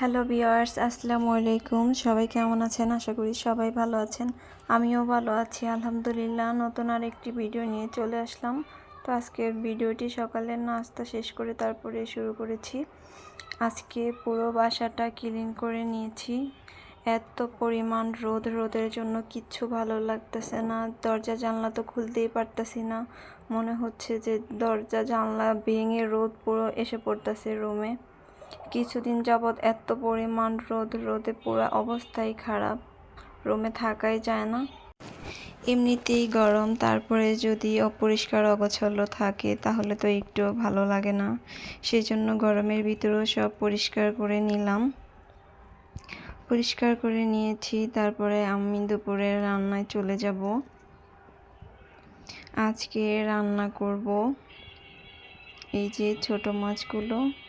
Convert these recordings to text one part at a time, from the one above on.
Hello বিয়ার্স আসসালামু আলাইকুম। সবাই কেমন আছেন? আশা করি সবাই ভালো আছেন। আমিও ভালো আছি, আলহামদুলিল্লাহ। নতুন আর একটি ভিডিও নিয়ে চলে আসলাম। তো আজকের ভিডিওটি সকালের নাস্তা শেষ করে তারপরে শুরু করেছি। আজকে পুরো বাসাটা ক্লিন করে নিয়েছি। এত পরিমাণ রোদ, রোদের জন্য কিচ্ছু ভালো লাগতেছে না। দরজা, জানলা তো খুলতেই পারতেছি না। মনে হচ্ছে যে দরজা, জানলা ভেঙে রোদ পুরো এসে পড়তেছে রুমে কিছুদিন যাবৎ এত পরিমাণ রোদ, রোদে পুরো অবস্থাই খারাপ। রুমে থাকাই যায় না। এমনিতেই গরম, তারপরে যদি অপরিষ্কার অগোছালো থাকে, তাহলে তো একটু ভালো লাগে না। সেই জন্য গরমের ভিতরেও সব পরিষ্কার করে নিলাম। পরিষ্কার করে নিয়েছি, তারপরে আমি দুপুরে রান্নায় চলে যাব। আজকে রান্না করব এই যে ছোট মাছগুলো।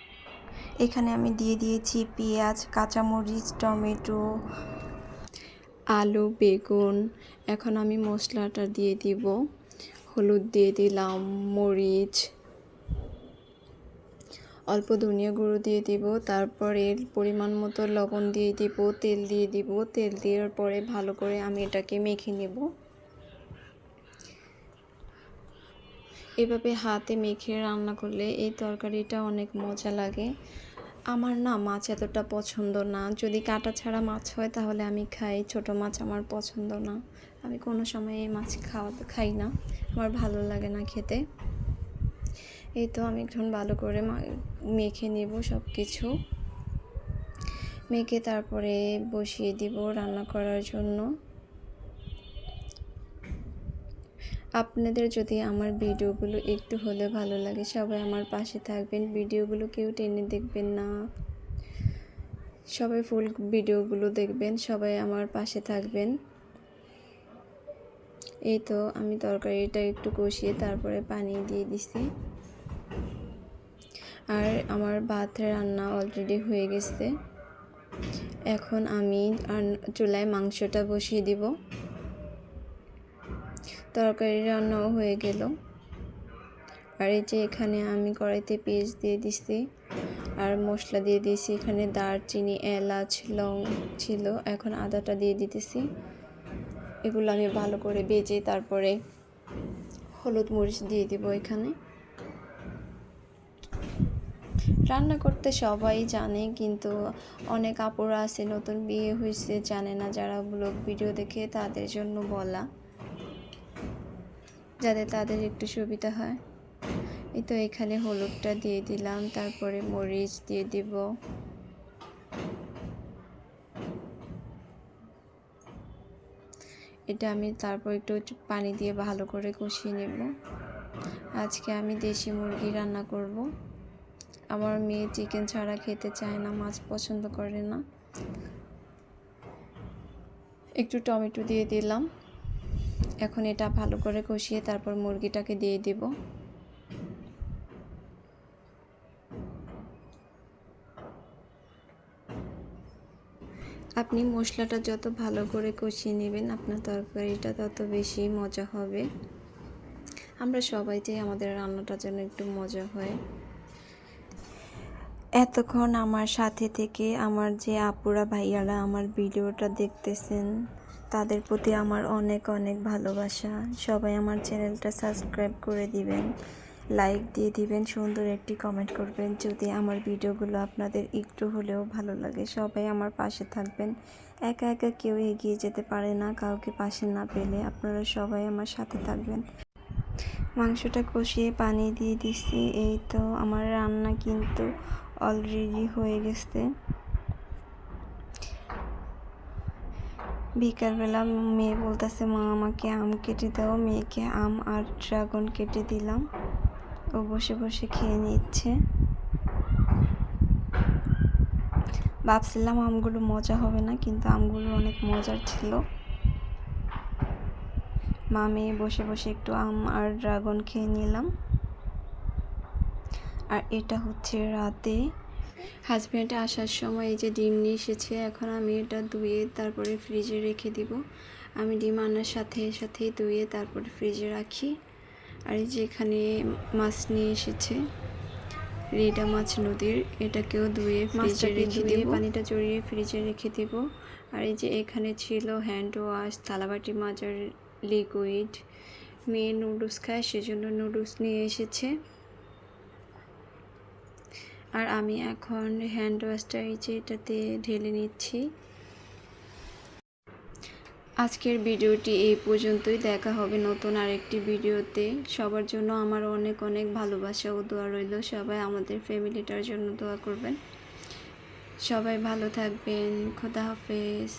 এখানে আমি দিয়ে দিয়েছি পেঁয়াজ, কাঁচামরিচ, টমেটো, আলু, বেগুন। এখন আমি মশলাটা দিয়ে দিব। হলুদ দিয়ে দিলাম, মরিচ, অল্প ধনিয়া গুঁড়ো দিয়ে দিব। তারপরে পরিমাণ মতো লবণ দিয়ে দিব, তেল দিয়ে দিব। তেল দেওয়ার পরে ভালো করে আমি এটাকে মেখে নেব। এভাবে হাতে মেখে রান্না করলে এই তরকারিটা অনেক মজা লাগে। আমার না মাছ এতটা পছন্দ না। যদি কাটা ছাড়া মাছ হয় তাহলে আমি খাই, ছোট মাছ আমার পছন্দ না। আমি কোনো সময় এই মাছ খাওয়া, খাই না। আমার ভালো লাগে না খেতে। এই তো আমি এখন ভালো করে মেখে নেব সব কিছু মেখে তারপরে বসিয়ে দিব রান্না করার জন্য। আপনাদের যদি আমার ভিডিওগুলো একটু হলে ভালো লাগে, সবাই আমার পাশে থাকবেন। ভিডিওগুলো কেউ টেনে দেখবেন না। সবাই ফুল ভিডিওগুলো দেখবেন, সবাই আমার পাশে থাকবেন। এই তো আমি তরকারিটা একটু কষিয়ে তারপরে পানি দিয়ে দিছি। আর আমার ভাত রান্না অলরেডি হয়ে গেছে। এখন আমি চুলায় মাংসটা বসিয়ে দিব। তরকারি রান্নাও হয়ে গেল। আর এই যে এখানে আমি কড়াইতে পেঁয়াজ দিয়ে দিছি আর মশলা দিয়ে দিয়েছি। এখানে দারচিনি, এলাচ, লং ছিল। এখন আদাটা দিয়ে দিতেছি। এগুলো আমি ভালো করে বেজে তারপরে হলুদ মরিচ দিয়ে দিব এখানে। রান্না করতে সবাই জানে, কিন্তু অনেক আপুরা আছে, নতুন বিয়ে হয়েছে জানে না যারা ব্লগ ভিডিও দেখে তাদের জন্য বলা। যাতে তাদের একটু সুবিধা হয়। এই তো এখানে হলুদটা দিয়ে দিলাম, তারপরে মরিচ দিয়ে দিব। এটা আমি তারপর একটু পানি দিয়ে ভালো করে কষিয়ে নেব। আজকে আমি দেশি মুরগি রান্না করব। আমার মেয়ে চিকেন ছাড়া খেতে চায় না, মাছ পছন্দ করে না। একটু টমেটো দিয়ে দিলাম। এখন এটা ভালো করে কষিয়ে তারপর মুরগিটাকে দিয়ে দিব। আপনি মশলাটা যত ভালো করে কষিয়ে নেবেন, আপনার তরকারিটা তত বেশি মজা হবে। আমরা সবাই চাই আমাদের রান্নাটা যেন একটু মজা হয়। এতক্ষণ আমার সাথে থেকে আমার যে আপুরা ভাইয়ারা আমার ভিডিওটা দেখতেছেন তাদের প্রতি আমার অনেক অনেক ভালোবাসা। সবাই আমার চ্যানেলটা সাবস্ক্রাইব করে দিবেন, লাইক দিয়ে দিবেন, সুন্দর একটি কমেন্ট করবেন। যদি আমার ভিডিওগুলো আপনাদের একটু হলেও ভালো লাগে, সবাই আমার পাশে থাকবেন। একা একা কেউ এগিয়ে যেতে পারে না, কাউকে পাশে না পেলে আপনারা সবাই আমার সাথে থাকবেন। মাংসটা কষিয়ে পানি দিয়ে দিছি, এই তো আমার রান্না কিন্তু অলরেডি হয়ে গেছে। বিকালবেলা মেয়ে বলতেছে, মা, আমাকে আম কেটে দাও। মেয়েকে আম আর ড্রাগন কেটে দিলাম। ও বসে বসে খেয়ে নিচ্ছে। ভাবছিলাম আমগুলো মজা হবে না, কিন্তু আমগুলো অনেক মজার ছিল। মা, মেয়ে বসে বসে একটু আম আর ড্রাগন খেয়ে নিলাম। আর এটা হচ্ছে রাতে হাজব্যান্ড আসার সময় এই যে ডিম নিয়ে এসেছে এখন আমি এটা ধুয়ে তারপরে ফ্রিজে রেখে দিব। আমি ডিম আনার সাথে সাথেই ধুয়ে তারপরে ফ্রিজে রাখি। আর এই যে এখানে মাছ নিয়ে এসেছে রেডা মাছ নদীর এটাকেও ধুয়ে ফ্রিজে রেখে দিয়ে পানিটা জড়িয়ে ফ্রিজে রেখে দেব। আর এই যে এখানে ছিল হ্যান্ড ওয়াশ থালাবাটি মাজার লিকুইড মেয়ে নুডলস খায় সেজন্য নুডলস নিয়ে এসেছে। আর আমি এখন হ্যান্ড ওয়াশটা এই যে এটাতে ঢেলে নিচ্ছি। আজকের ভিডিওটি এই পর্যন্তই। দেখা হবে নতুন আরেকটি ভিডিওতে। সবার জন্য আমার অনেক অনেক ভালোবাসা ও দোয়া রইল। সবাই আমাদের ফ্যামিলিটার জন্য দোয়া করবেন। সবাই ভালো থাকবেন। খোদা হাফেজ।